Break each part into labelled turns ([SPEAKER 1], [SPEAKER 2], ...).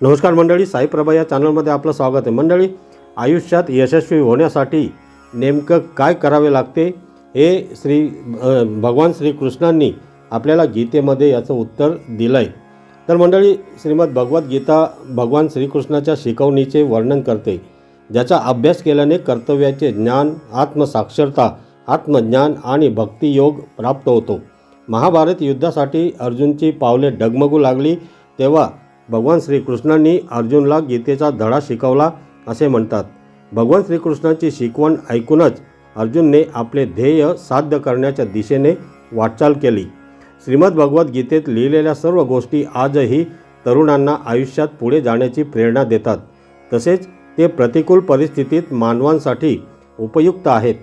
[SPEAKER 1] नमस्कार मंडळी साईप्रभा या चॅनलमध्ये आपलं स्वागत आहे. मंडळी आयुष्यात यशस्वी होण्यासाठी नेमकं काय करावे लागते? हे श्री भगवान श्रीकृष्णांनी आपल्याला गीतेमध्ये याचं उत्तर दिलं आहे तर मंडळी श्रीमद भगवद्गीता भगवान श्रीकृष्णाच्या शिकवणीचे वर्णन करते. ज्याचा अभ्यास केल्याने कर्तव्याचे ज्ञान आत्मसाक्षरता आत्मज्ञान आणि भक्तियोग प्राप्त होतो. महाभारत युद्धासाठी अर्जुनची पावले डगमगू लागली तेव्हा भगवान श्रीकृष्णांनी अर्जुनला गीतेचा धडा शिकवला असे म्हणतात. भगवान श्रीकृष्णाची शिकवण ऐकूनच अर्जुनने आपले ध्येय साध्य करण्याच्या दिशेने वाटचाल केली. श्रीमद भगवद्गीतेत लिहिलेल्या सर्व गोष्टी आजही तरुणांना आयुष्यात पुढे जाण्याची प्रेरणा देतात. तसेच ते प्रतिकूल परिस्थितीत मानवांसाठी उपयुक्त आहेत.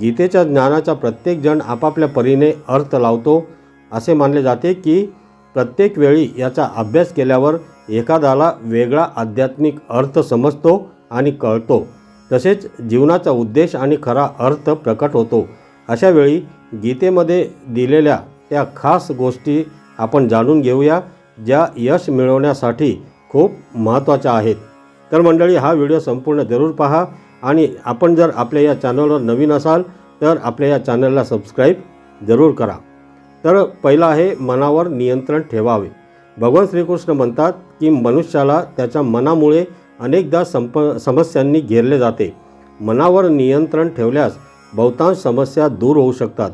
[SPEAKER 1] गीतेच्या ज्ञानाचा प्रत्येकजण आपापल्या परीने अर्थ लावतो असे मानले जाते की प्रत्येक वेळी याचा अभ्यास केल्यावर एखाद्याला वेगळा आध्यात्मिक अर्थ समजतो आणि कळतो. तसेच जीवनाचा उद्देश आणि खरा अर्थ प्रकट होतो. अशा वेळी गीतेमध्ये दिलेल्या त्या खास गोष्टी आपण जाणून घेऊया ज्या यश मिळवण्यासाठी खूप महत्त्वाच्या आहेत. तर मंडळी हा व्हिडिओ संपूर्ण जरूर पहा आणि आपण जर आपल्या या चॅनलवर नवीन असाल तर आपल्या या चॅनलला सबस्क्राईब जरूर करा. तर पहिलं आहे मनावर नियंत्रण ठेवावे. भगवान श्रीकृष्ण म्हणतात की मनुष्याला त्याच्या मनामुळे अनेकदा संप समस्यांनी घेरले जाते. मनावर नियंत्रण ठेवल्यास बहुतांश समस्या दूर होऊ शकतात.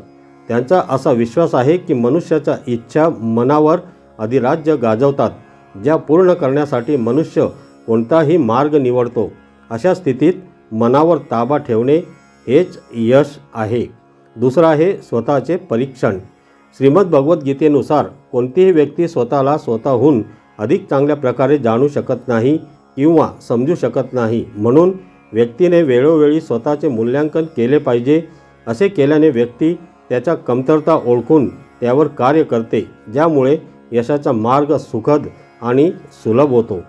[SPEAKER 1] त्यांचा असा विश्वास आहे की मनुष्याच्या इच्छा मनावर अधिराज्य गाजवतात ज्या पूर्ण करण्यासाठी मनुष्य कोणताही मार्ग निवडतो. अशा स्थितीत मनावर ताबा ठेवणे हेच यश आहे. दुसरं आहे स्वतःचे परीक्षण. श्रीमद भगवद्गीतेनुसार कोणतीही व्यक्ती स्वतःला स्वतःहून अधिक चांगल्या प्रकारे जाणू शकत नाही किंवा समजू शकत नाही. म्हणून व्यक्तीने वेळोवेळी स्वतःचे मूल्यांकन केले पाहिजे. असे केल्याने व्यक्ती त्याच्या कमतरता ओळखून त्यावर कार्य करते ज्यामुळे यशाचा मार्ग सुखद आणि सुलभ होतो.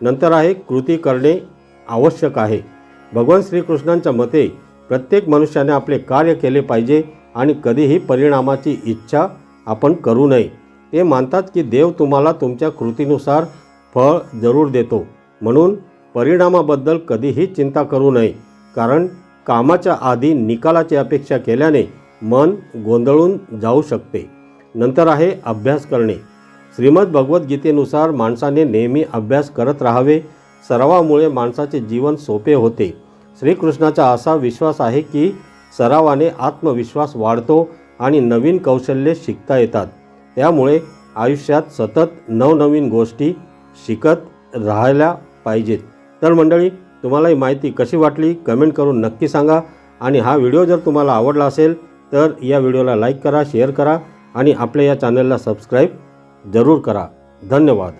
[SPEAKER 1] नंतर आहे कृती करणे आवश्यक आहे. भगवान श्रीकृष्णांच्या मते प्रत्येक मनुष्याने आपले कार्य केले पाहिजे. आणि कधीही परिणामाची इच्छा आपण करू नये. ते मानतात की देव तुम्हाला तुमच्या कृतीनुसार फळ जरूर देतो. म्हणून परिणामाबद्दल कधीही चिंता करू नये. कारण कामाच्या आधी निकालाची अपेक्षा केल्याने मन गोंधळून जाऊ शकते. नंतर आहे अभ्यास करणे. श्रीमद भगवद्गीतेनुसार माणसाने नेहमी अभ्यास करत राहावे. सरावामुळे माणसाचे जीवन सोपे होते. श्रीकृष्णाचा असा विश्वास आहे की सरावाने आत्मविश्वास वाढतो आणि नवीन कौशल्ये शिकता येतात. त्यामुळे आयुष्यात सतत नवनवीन गोष्टी शिकत राहायला पाहिजेत. तर मंडळी तुम्हाला ही माहिती कशी वाटली? कमेंट करून नक्की सांगा आणि हा व्हिडिओ जर तुम्हाला आवडला असेल तर या व्हिडिओला लाईक करा शेअर करा आणि आपल्या या चॅनलला सबस्क्राईब जरूर करा. धन्यवाद.